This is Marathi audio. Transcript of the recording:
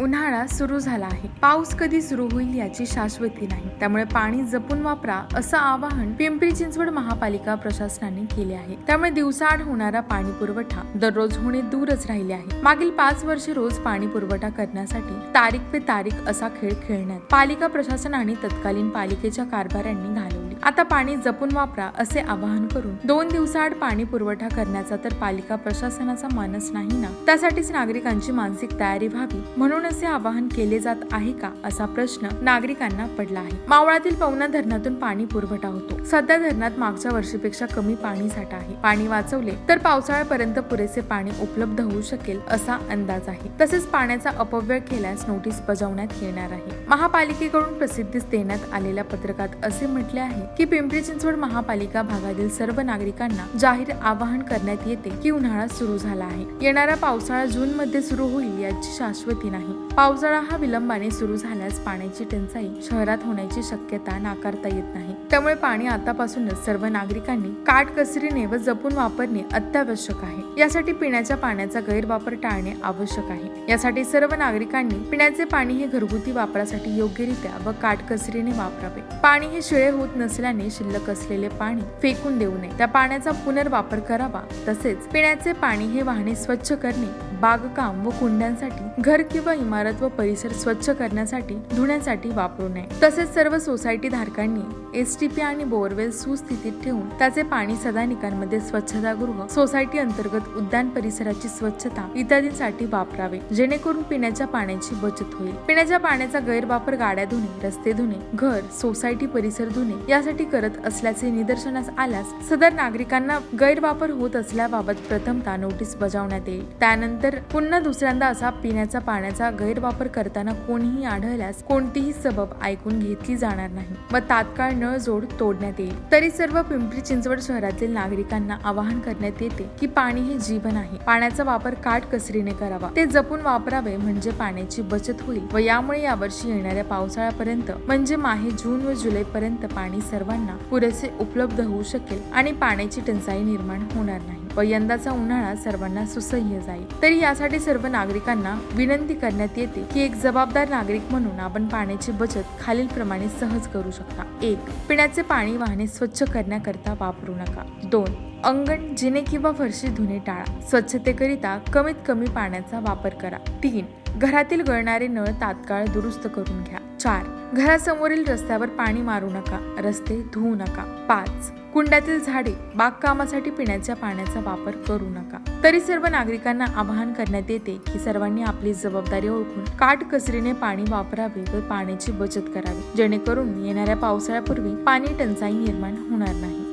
उन्हाळा सुरू झाला आहे. पाऊस कधी सुरू होईल याची शाश्वती नाही. त्यामुळे पाणी जपून वापरा असं आवाहन पिंपरी चिंचवड महापालिका प्रशासनाने केले आहे. त्यामुळे दिवसाआड होणारा पाणी पुरवठा दररोज होणे दूरच राहिले आहे. मागील पाच वर्षे रोज पाणी पुरवठा करण्यासाठी तारीख पे तारीख असा खेळ खेळण्यात पालिका प्रशासनाने तत्कालीन पालिकेच्या कारभाऱ्यांनी घालवली. आता पाणी जपून वापरा असे आवाहन करून दोन दिवसाआड पाणी पुरवठा करण्याचा तर पालिका प्रशासनाचा मानस नाही ना? त्यासाठीच नागरिकांची मानसिक तयारी व्हावी म्हणून असे आवाहन केले जात आहे का असा प्रश्न नागरिकांना पडला आहे. मावळातील पवना धरणातून पाणी पुरवठा होतो. सध्या धरणात मागच्या वर्षीपेक्षा कमी पाणी साठा आहे. पाणी वाचवले तर पावसाळ्यापर्यंत पुरेसे पाणी उपलब्ध होऊ शकेल असा अंदाज आहे. तसेच पाण्याचा अपव्यय केल्यास नोटीस बजावण्यात येणार आहे. महापालिकेकडून प्रसिद्धीस देण्यात आलेल्या पत्रकात असे म्हटले आहे की पिंपरी चिंचवड महापालिका भागातील सर्व नागरिकांना जाहीर आवाहन करण्यात येते की उन्हाळा सुरू झाला आहे. येणारा पावसाळा जून मध्ये सुरू होईल याची शाश्वती नाही. पावसाळा हा विलंबाने सुरू झाल्यास पाण्याची टंचाई शहरात होण्याची शक्यता नाकारता येत नाही. त्यामुळे पाणी आतापासूनच सर्व नागरिकांनी काटकसरीने व जपून वापरणे अत्यावश्यक आहे. यासाठी पिण्याच्या पाण्याचा गैरवापर टाळणे आवश्यक आहे. यासाठी सर्व नागरिकांनी पिण्याचे पाणी हे घरगुती वापरासाठी योग्यरित्या व काटकसरीने वापरावे. पाणी हे शिळे होत केल्याने शिल्लक असलेले पाणी फेकून देऊ नये. त्या पाण्याचा पुनर्वापर करावा. तसेच पिण्याचे पाणी हे वाहने स्वच्छ करणे बागकाम व कुंड्यांसाठी घर किंवा इमारत व परिसर स्वच्छ करण्यासाठी धुण्यासाठी वापरू नये. तसेच सर्व सोसायटी धारकांनी एस टी पी आणि बोअरवेल सुस्थितीत ठेवून त्याचे पाणी सदानिकांमध्ये स्वच्छतागृह सोसायटी अंतर्गत उद्यान परिसराची स्वच्छता इत्यादींसाठी वापरावे. जेणेकरून पिण्याच्या पाण्याची बचत होईल. पिण्याच्या पाण्याचा गैरवापर गाड्या धुणे रस्ते धुणे घर सोसायटी परिसर धुणे यासाठी करत असल्याचे निदर्शनास आल्यास सदर नागरिकांना गैरवापर होत असल्याबाबत प्रथमतः नोटीस बजावण्यात येईल. त्यानंतर तर पुन्हा दुसऱ्यांदा असा पिण्याचा पाण्याचा गैरवापर करताना कोणीही आढळल्यास कोणतीही सबब ऐकून घेतली जाणार नाही. व तात्काळ नळ जोड तोडण्यात येईल. तरी सर्व पिंपरी चिंचवड शहरातील नागरिकांना आवाहन करण्यात येते की पाणी हे जीवन आहे. पाण्याचा वापर काटकसरीने करावा. ते जपून वापरावे म्हणजे पाण्याची बचत होईल व यामुळे यावर्षी येणाऱ्या पावसाळ्यापर्यंत म्हणजे माहे जून व जुलै पर्यंत पाणी सर्वांना पुरेसे उपलब्ध होऊ शकेल आणि पाण्याची टंचाई निर्माण होणार नाही. व यंदाचा उन्हाळा सर्वांना सुसह्य जाईल. तरी यासाठी सर्व नागरिकांना विनंती करण्यात येते की एक जबाबदार नागरिक म्हणून आपण पाण्याची बचत खालील प्रमाणे सहज करू शकता. एक पिण्याचे पाणी वाहने स्वच्छ करण्याकरता वापरू नका. दोन अंगण जिने किंवा फरशी धुणे टाळा. स्वच्छतेकरिता कमीत कमी पाण्याचा वापर करा. तीन घरातील गळणारे नळ तात्काळ दुरुस्त करून घ्या. चार घरासमोरील रस्त्यावर पाणी मारू नका. रस्ते धुवू नका. पाच कुंडातील झाडे बागकामासाठी पिण्याच्या पाण्याचा वापर करू नका. तरी सर्व नागरिकांना आवाहन करण्यात येते की सर्वांनी आपली जबाबदारी ओळखून काटकसरीने पाणी वापरावे व पाण्याची बचत करावी. जेणेकरून येणाऱ्या पावसाळ्यापूर्वी पाणी टंचाई निर्माण होणार नाही.